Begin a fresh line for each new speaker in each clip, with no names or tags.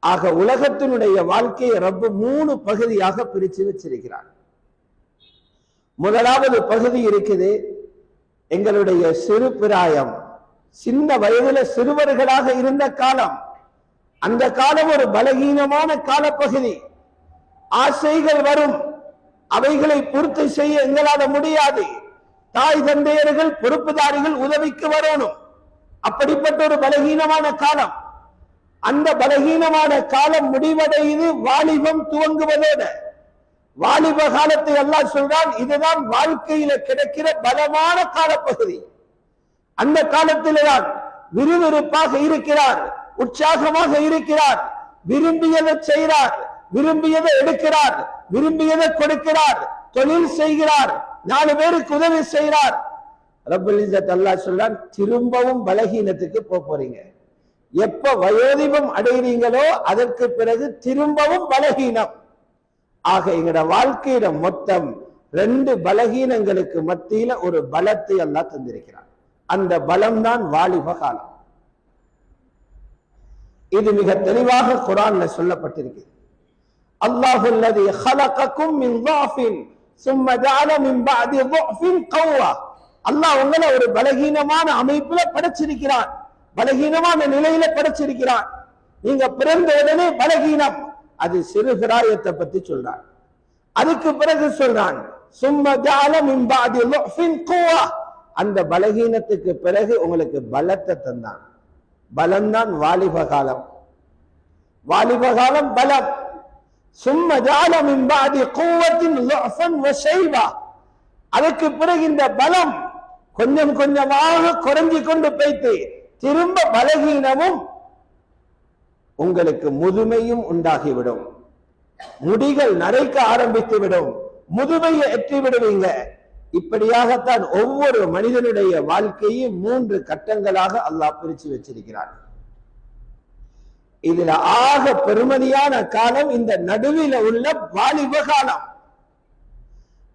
ஆக உலகத்தினுடைய வாழ்க்கையை ரப்ப மூணு பகுதியாக பிரிச்சு வச்சிருக்கிறார். முதலாவது பகுதி இருக்குது எங்களுடைய சிறு பிராயம். சின்ன வயதுல சிறுவர்களாக இருந்த காலம். அந்த காலம் ஒரு பலகீனமான காலப்பகுதி. ஆசைகள் வரும். அவைகளை பூர்த்தி செய்ய எங்களால முடியாது. தாய் தந்தையர்கள் பொறுப்புதாரிகள் உதவிக்கு வரணும். அப்படிப்பட்ட ஒரு பலகீனமான காலம். அந்த பலகீனமான காலம் முடிவடையுது வாலிபம் துவங்குவதோட வாலிப காலத்தை எல்லாம் சொல்றான் இதுதான் வாழ்க்கையில கிடைக்கிற பலமான காலப்பகுதி. அந்த காலத்தில்தான் விறுவிறுப்பாக இருக்கிறார் உற்சாகமாக இருக்கிறார் விரும்பியதை செய்கிறார் விரும்பியதை எடுக்கிறார் விரும்பியதை கொடுக்கிறார் தொழில் செய்கிறார் நாலு பேருக்கு உதவி செய்கிறார். ரப்பல் இஸ்ஸத் அல்லாஹ் சொல்றான் திரும்பவும் பலகீனத்துக்கு போக போறீங்க. எப்ப வயோதிபம் அடைகிறீங்களோ அதற்கு பிறகு திரும்பவும் பலகீனம் ஆக எங்கட வாழ்க்கையில மொத்தம் ரெண்டு பலகீனங்களுக்கு மத்தியில ஒரு பலத்தை அல்லாஹ் தந்திருக்கிறான் அந்த பலம் தான் வாலிப காலம் இது மிக தெளிவாக குரான்ல சொல்லப்பட்டிருக்கு அல்லாஹுல்லதி خلقكم من ضعف ثم جعل من بعد ضعف قوة அல்லாஹ் உங்களை ஒரு பலகீனமான அமைப்புல படைச்சிருக்கிறான் பலகீனமான நிலையில படைச்சிருக்கிறான். நீங்க பிறந்த உடனே பலகீனம். அது சிறு கிராயத்தை பத்தி சொல்றான். அதுக்கு பிறகு சொல்றான் அந்த பலகீனத்துக்கு பிறகு உங்களுக்கு பலத்தை தந்தான். பலம்தான் வாலிப காலம். வாலிப காலம் பலம். சும்ம ஜால மிம்பாதி குவத்தின் அதுக்கு பிறகு இந்த பலம் கொஞ்சம் கொஞ்சமாக குறைஞ்சி கொண்டு போய்த்து திரும்ப பலகீனமும் உங்களுக்கு முதுமையும் உண்டாகிவிடும். முடிகள் நரைக்க ஆரம்பித்து விடும் முதுமையை எட்டி விடுவீங்க இப்படியாகத்தான் ஒவ்வொரு மனிதனுடைய வாழ்க்கையும் மூன்று கட்டங்களாக அல்லாஹ் பிரிச்சு வச்சிருக்கிறான். இதுல ஆக பெருமதியான காலம் இந்த நடுவில் உள்ள வாலிப காலம்.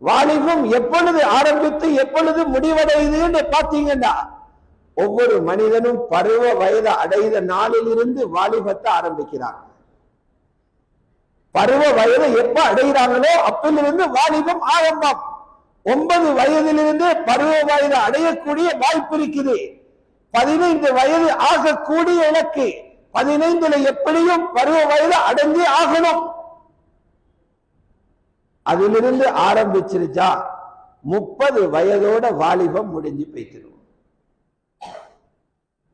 வாலிபம் எப்பொழுது ஆரம்பித்து எப்பொழுது முடிவடையுதுன்னு பாத்தீங்கன்னா ஒவ்வொரு மனிதனும் பருவ வயது அடைந்த நாளிலிருந்து வாலிபத்தை ஆரம்பிக்கிறாங்க பருவ வயதை எப்ப அடைகிறாங்களோ அப்பிலிருந்து வாலிபம் ஆரம்பம். ஒன்பது வயதிலிருந்து பருவ வயது அடையக்கூடிய வாய்ப்பு இருக்குது. பதினைந்து வயது ஆகக்கூடிய இலக்கு. பதினைந்துல எப்படியும் பருவ வயது அடைஞ்சே ஆகணும். அதிலிருந்து ஆரம்பிச்சிருச்சா? முப்பது வயதோட வாலிபம் முடிஞ்சு போய்த்திடும்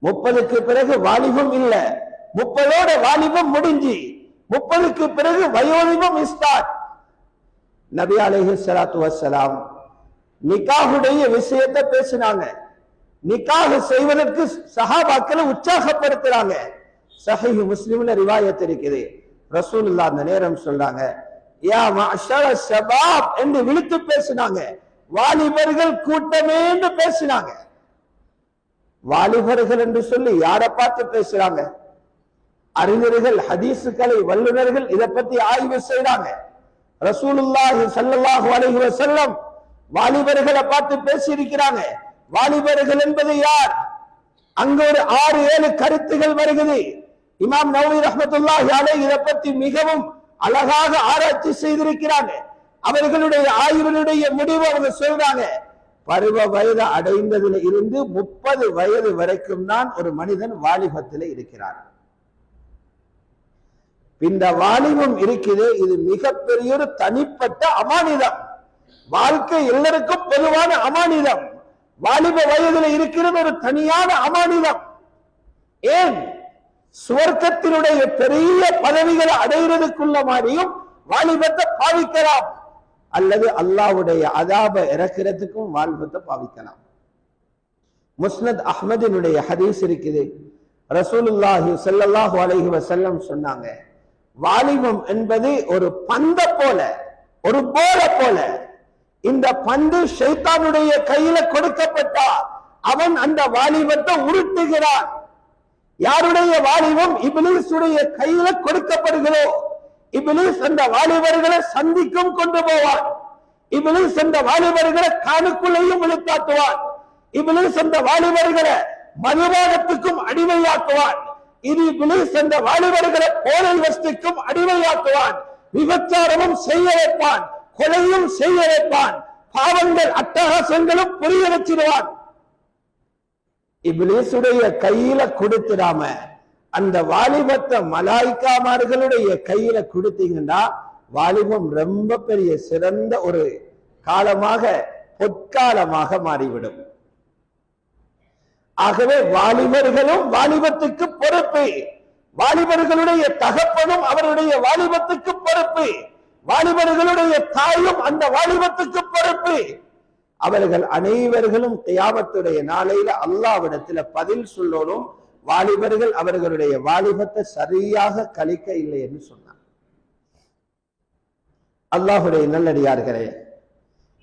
முப்பதுக்கு பிறகு வாலிபம் இல்ல. முப்பதோட வாலிபம் முடிஞ்சு. முப்பதுக்கு பிறகு வயோதிபம் ஸ்டார்ட் நபி அலேஹி சலாத்து வசலாம் நிக்காஹுடைய விஷயத்தை பேசினாங்க. நிக்காக செய்வதற்கு சஹாபாக்களை உற்சாகப்படுத்துறாங்க. சஹி முஸ்லிம்ல ரிவாயத் இருக்குது. ரசூலுல்லாஹ் அந்த நேரம் சொல்றாங்க யா மஅஷர ஷபாப் என்று விழுத்து பேசினாங்க. வாலிபர்கள் கூட்டமே என்று பேசினாங்க. வாலிபர்கள் என்று சொல்லி யாரை பார்த்து பேசுறாங்க? அறிஞர்கள் ஹதீசுகளை வல்லுநர்கள் இதை பத்தி ஆய்வு செய்யறாங்க ரசூலுல்லாஹி ஸல்லல்லாஹு அலைஹி வஸல்லம் வாலிபர்களை பார்த்து பேசி இருக்கிறாங்க வாலிபர்கள் என்பது யார்? அங்க ஒரு ஆறு ஏழு கருத்துகள் வருகிறது. இமாம் நவவி ரஹமத்துல்லாஹ் அலை இதை பத்தி மிகவும் அழகாக ஆராய்ச்சி செய்திருக்கிறாங்க. அவர்களுடைய ஆய்வினுடைய முடிவு அவங்க சொல்றாங்க. பருவ வயது அடைந்ததில் இருந்து முப்பது வயது வரைக்கும் தான் ஒரு மனிதன் வாலிபத்தில் இருக்கிறார் இந்த வாலிபம் இருக்குது இது மிகப்பெரிய ஒரு தனிப்பட்ட அமானிதம். வாழ்க்கை எல்லாருக்கும் பொதுவான அமானிதம். வாலிப வயதுல இருக்கிறது ஒரு தனியான அமானிதம். ஏன்? சுவர்க்கத்தினுடைய பெரிய பதவிகளை அடைகிறதுக்குள்ள மாதிரியும் வாலிபத்தை பாவிக்கலாம். அல்லது அல்லாவுடைய அதாப இறக்கிறதுக்கும் வாலிபத்தை பாவிக்கலாம். முஸ்னத் அஹ்மதினுடைய ஹதீஸ் இருக்குது. ரசூலுல்லாஹி செல்லல்லாஹு அலைஹி வசல்லம் சொன்னாங்க வாலிபம் என்பது ஒரு பந்த போல ஒரு போல போல இந்த பந்து ஷைத்தானுடைய கையில கொடுக்கப்பட்டா அவன் அந்த வாலிபத்தை உருட்டுகிறான். யாருடைய வாலிபம் இபிலிசுடைய கையில கொடுக்கப்படுகிறோம் இபிலிஸ் அந்த வாலிபர்களை சந்திக்கும் கொண்டு போவான் இபிலிஸ் அந்த வாலிபர்களை காணுக்குள்ளையும் வெளிக்காட்டுவான் இபிலிஸ் அந்த வாலிபர்களை மதுபாகத்துக்கும் அடிமையாக்குவார். இது இபிலிஸ் அந்த வாலிபர்களை போதை வஸ்துக்கும் அடிமையாக்குவான். விபச்சாரமும் செய்ய வைப்பான். கொலையும் செய்ய வைப்பான். பாவங்கள் அட்டகாசங்களும் புரிய வச்சிருவான் இபிலிசுடைய கையில கொடுத்துடாம அந்த வாலிபத்தை மலாய்க்காமார்களுடைய கையில கொடுத்தீங்கன்னா வாலிபம் ரொம்ப பெரிய சிறந்த ஒரு காலமாக பொற்காலமாக மாறிவிடும். ஆகவே வாலிபர்களும் வாலிபத்துக்கு பொறுப்பு. வாலிபர்களுடைய தகப்பனும் அவருடைய வாலிபத்துக்கு பொறுப்பு. வாலிபர்களுடைய தாயும் அந்த வாலிபத்துக்கு பொறுப்பு. அவர்கள் அனைவர்களும் தியாமத்துடைய நாளையில அல்லாவிடத்துல பதில் சொல்லணும் வாலிபர்கள் அவர்களுடைய வாலிபத்தை சரியாக கழிக்க இல்லை என்று சொன்னார். அல்லாஹுடைய நல்லடியார்களே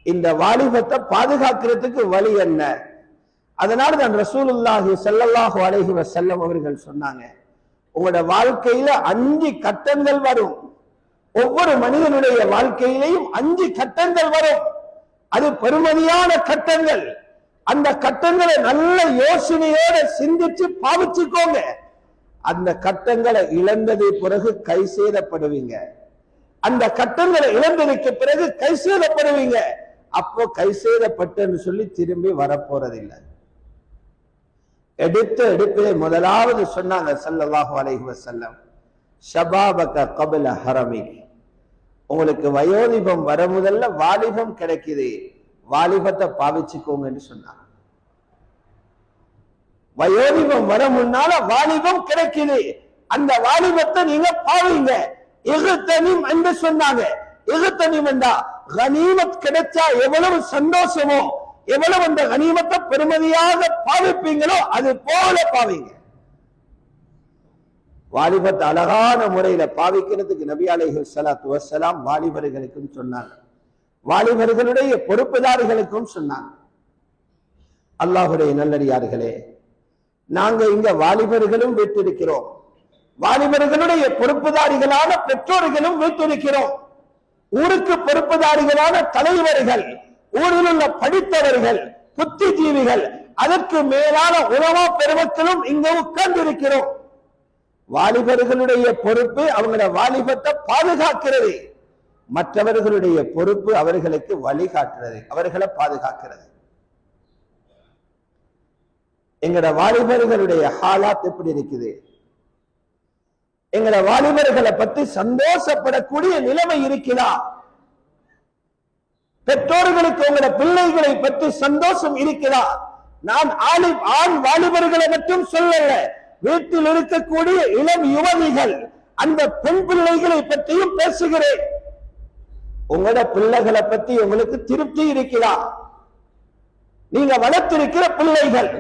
இந்த வாலிபத்தை பாதுகாக்கிறதுக்கு வழி என்ன? அதனால தான் ரசூலுல்லாஹி செல்லல்லாஹு அலைஹி வஸல்லம் அவர்கள் சொன்னாங்க உங்களோட வாழ்க்கையில அஞ்சு கட்டங்கள் வரும். ஒவ்வொரு மனிதனுடைய வாழ்க்கையிலையும் அஞ்சு கட்டங்கள் வரும். அது பெருமதியான கட்டங்கள். அந்த கட்டங்களை நல்ல யோசனையோட சிந்திச்சு பாவிச்சுக்கோங்க. அந்த கட்டங்களை இழந்தது பிறகு கை சேதப்படுவீங்க. அந்த கட்டங்களை இழந்ததுக்கு பிறகு கை சேதப்படுவீங்க. அப்போ கை சேதப்பட்டுன்னு சொல்லி திரும்பி வரப்போறதில்லை. எடுத்த எடுப்பிலே முதலாவது சொன்னாங்க ஸல்லல்லாஹு அலைஹி வஸல்லம் ஷபாபக கபில ஹரமி உங்களுக்கு வயோதிபம் வர முதல்ல வாலிபம் கிடைக்குது. வாலிபத்தை பாவிச்சுக்கோங்கன்னு சொன்னாங்க வயோதிபம் வர முன்னால வாலிபம் கிடைக்குது அந்த வாலிபத்தை நீங்க பாவீங்க. எகுத்தனிம் என்று சொன்னாங்க. எகுத்தனிம் என்றா கனிமத் கிடைச்சா எவ்வளவு சந்தோஷமோ எவ்வளவு அந்த கனிமத்தை பெருமதியாக பாவிப்பீங்களோ அது போல பாவீங்க. வாலிபத்தை அழகான முறையில பாவிக்கிறதுக்கு நபி அலைஹி ஸலாத்து வஸ்ஸலாம் வாலிபர்களுக்கும் சொன்னாங்க. வாலிபர்களுடைய பொறுப்புதாரிகளுக்கும் சொன்னாங்க. அல்லாஹுடைய நல்லடியார்களே நாங்க இங்க வாலிபர்களும் வீட்டிருக்கிறோம். வாலிபர்களுடைய பொறுப்புதாரிகளான பெற்றோர்களும் வீட்டிருக்கிறோம். ஊருக்கு பொறுப்புதாரிகளான தலைவர்கள் ஊரில் உள்ள படித்தவர்கள் புத்திஜீவிகள் அதற்கு மேலான உணவா பெருமக்களும் இங்க உட்கார்ந்து இருக்கிறோம் வாலிபர்களுடைய பொறுப்பு அவங்களோட வாலிபத்தை பாதுகாக்கிறது. மற்றவர்களுடைய பொறுப்பு அவர்களுக்கு வழிகாட்டுறது அவர்களை பாதுகாக்கிறது. எங்கட வாலிபர்களுடைய ஹாலாத் எப்படி இருக்குது? எங்கட வாலிபர்களை பத்தி சந்தோஷப்படக்கூடிய நிலைமை இருக்கிறா பெற்றோர்களுக்கு உங்களோட பிள்ளைகளை பற்றி சந்தோஷம் இருக்கிறா நான் ஆளி ஆண் வாலிபர்களை மட்டும் சொல்லல வீட்டில் இருக்கக்கூடிய இளம் யுவதிகள் அந்த பெண் பிள்ளைகளை பற்றியும் பேசுகிறேன். உங்களோட பிள்ளைகளை பத்தி உங்களுக்கு திருப்தி இருக்கிறா நீங்க வளர்த்திருக்கிற பிள்ளைகள்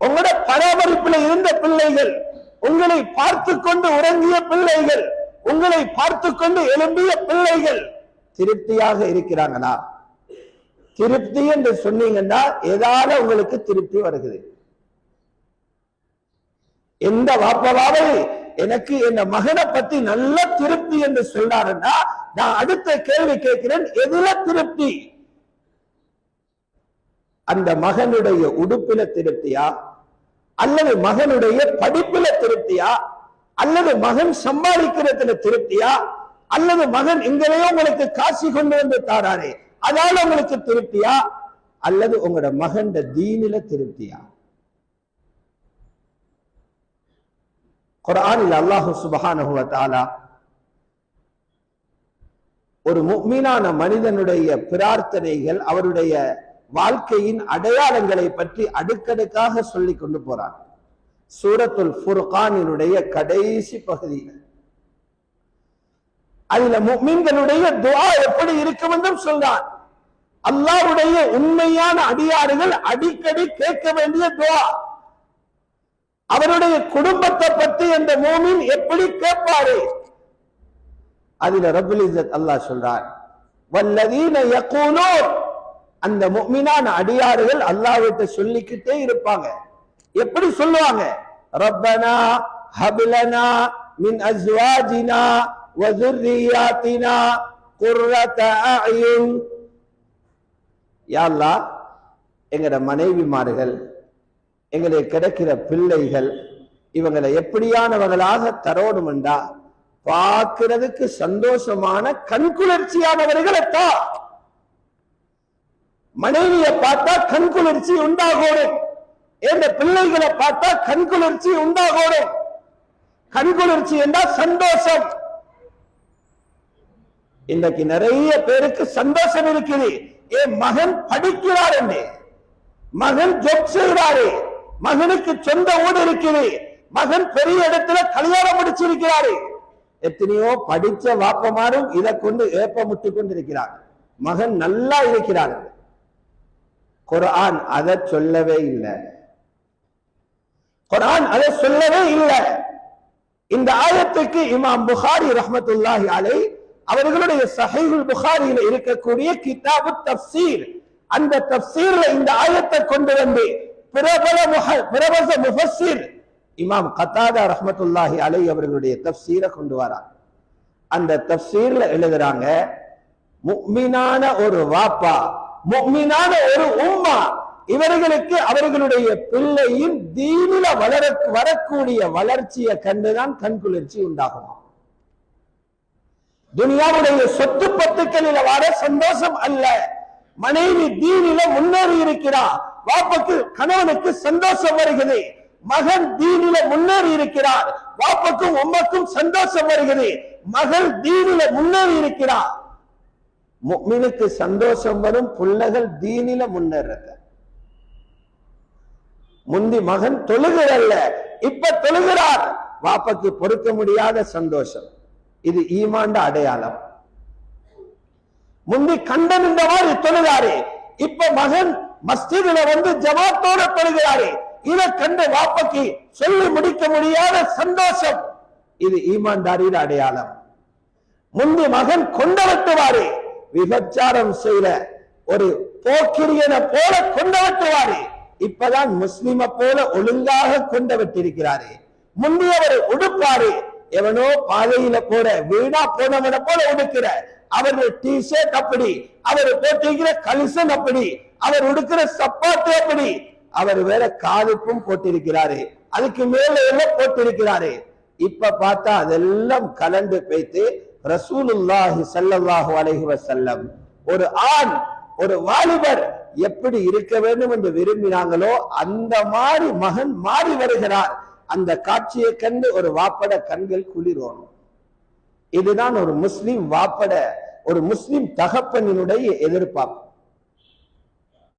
உங்களோட பராமரிப்பில் இருந்த பிள்ளைகள் உங்களை பார்த்து கொண்டு உறங்கிய பிள்ளைகள் உங்களை பார்த்து கொண்டு எழும்பிய பிள்ளைகள் திருப்தியாக இருக்கிறாங்களா? திருப்தி என்று சொன்னீங்கன்னா ஏதால உங்களுக்கு திருப்தி வருகிறது. எந்த வாப்பவாவது எனக்கு என் மகனை பத்தி நல்ல திருப்தி என்று சொல்றாருன்னா நான் அடுத்த கேள்வி கேட்கிறேன் எதுல திருப்தி? அந்த மகனுடைய உடுப்பில திருப்தியா? அல்லது மகனுடைய படிப்பில திருப்தியா? அல்லது மகன் சம்பாதிக்கிறதுல திருப்தியா? அல்லது மகன் எங்களையோ உங்களுக்கு காசி கொண்டு வந்து தாராரே அதால உங்களுக்கு திருப்தியா? அல்லது உங்களோட மகன் தீனில திருப்தியா? குரானில் அல்லாஹு சுபஹானஹு வ தஆலா ஒரு முக்மீனான மனிதனுடைய பிரார்த்தனைகள் அவருடைய வாழ்க்கையின் அடையாளங்களை பற்றி அடுக்கடுக்காக சொல்லி கொண்டு போறார் சூரத்துல் ஃபுர்கானினுடைய கடைசி பகுதியில் அதுல முக்மீன்களுடைய துவா எப்படி இருக்கும் என்றும் சொல்றான். அல்லாவுடைய உண்மையான அடியாறுகள் அடிக்கடி கேட்க வேண்டிய துவா. அவருடைய குடும்பத்தை பற்றி அந்த மூமின் எப்படி கேட்பாரு? அதுல ரபுல் இசத் அல்லாஹ் சொல்றார் வல்லதீன யக்கூலோ அந்த முக்மினான அடியாறுகள் அல்லாவிட்ட சொல்லிக்கிட்டே இருப்பாங்க. எப்படி சொல்லுவாங்க? ரப்பனா ஹபிலனா மின் அஸ்வாஜினா வசுர்ரியாத்தினா குர்ரத அயுன் அல்லாஹ் எங்களோட மனைவிமார்கள் எங்களுக்கு கிடைக்கிற பிள்ளைகள் இவங்களை எப்படியானவர்களாக தரோணுமெண்டா? பார்க்கிறதுக்கு சந்தோஷமான கண்குளிர்ச்சியானவர்களைத்தான் மனைவியை பார்த்தா கண்குளிர்ச்சி உண்டாகோடும் என்ற பிள்ளைகளை பார்த்தா கண்குளிர்ச்சி உண்டாகோடும் கண்குளிர்ச்சி என்றால் சந்தோஷம். இன்னைக்கு நிறைய பேருக்கு சந்தோஷம் இருக்குது. என் மகன் படிக்கிறார் என்று. மகன் ஜொப் செய்கிறாரு. மகனுக்கு சொந்த ஊடு இருக்குது. மகன் பெரிய இடத்துல கல்யாணம் முடிச்சிருக்கிறாரு. எத்தனையோ படிச்ச வாப்பமாரும் இதை கொண்டு ஏப்பமுட்டு கொண்டிருக்கிறார். மகன் நல்லா இருக்கிறார். குரான் அதை சொல்லவே இல்லை. குரான் அதை சொல்லவே இல்லை. இந்த ஆயத்துக்கு இமாம் புகாரி ரஹமத்துல்லாஹி அலை அவர்களுடைய சஹைகுல் புகாரியில இருக்கக்கூடிய கிதாபு தப்சீர் அந்த தப்சீர்ல இந்த ஆயத்தை கொண்டு வந்து பிரபல முக பிரபல முஃபஸ்ஸிர் இமாம் கத்தாதா ரஹமத்துல்லாஹி அலை அவர்களுடைய தப்சீரை கொண்டு வராங்க அந்த தப்சீர்ல எழுதுறாங்க முக்மினான ஒரு வாப்பா முக்மினான ஒரு உம்மா இவர்களுக்கு அவர்களுடைய பிள்ளையின் தீனில வளர வரக்கூடிய வளர்ச்சியை கண்டுதான் கண்குளிர்ச்சி உண்டாகுமா? துனியாவுடைய சொத்து பத்துக்களில வர சந்தோஷம் அல்ல. மனைவி தீனில முன்னேறி இருக்கிறார் வாப்புக்கு கணவனுக்கு சந்தோஷம் வருகிறது. மகன் தீனில முன்னேறி இருக்கிறார். வாப்பக்கும் உமக்கும் சந்தோஷம் வருகிறது. மகள் தீனில முன்னேறி இருக்கிறார். முக்மினுக்கு சந்தோஷம் வரும் பிள்ளைகள் தீனில முன்னேறது. முந்தி மகன் தொழுகிறல்ல இப்ப தொழுகிறார். வாப்பக்கு பொறுக்க முடியாத சந்தோஷம். இது ஈமாண்ட அடையாளம். முந்தி கண்டன் இந்த மாதிரி தொழுகிறாரு இப்ப மகன் மஸ்ஜிதுல வந்து ஜமாத்தோட தொழுகிறாரு இதை கண்ட வாப்பக்கு சொல்லி முடிக்க முடியாத சந்தோஷம். இது ஈமான்தாரின் அடையாளம். முந்தி மகன் கொண்டு வெட்டுவாரு விபச்சாரம் செய்த ஒரு போக்கிரியனை போல கொண்டு வெட்டுவாரு இப்பதான் முஸ்லிம போல ஒழுங்காக கொண்டு வெட்டிருக்கிறாரு முந்தி அவர் உடுப்பாரு எவனோ பாதையில போற வீணா போனவனை போல உடுக்கிற அவர்கள் டி ஷர்ட் அப்படி அவர் போட்டிருக்கிற கலிசன் அப்படி அவர் உடுக்கிற சப்பாத்து அப்படி அவர் வேற காதுக்கும் போட்டிருக்கிறாரு அதுக்கு மேல என்ன போட்டிருக்கிறாரு? இப்ப பார்த்தா அதெல்லாம் கலந்து போய்த்து ரசூலுல்லாஹி சல்லாஹு அலைஹி வசல்லம் ஒரு ஆண் ஒரு வாலிபர் எப்படி இருக்க வேண்டும் என்று விரும்பினாங்களோ அந்த மாதிரி மகன் மாறி வருகிறார். அந்த காட்சியை கண்டு ஒரு வாப்பட கண்கள் குளிரோணும். இதுதான் ஒரு முஸ்லிம் வாப்பட ஒரு முஸ்லிம் தகப்பனினுடைய எதிர்பார்ப்பு.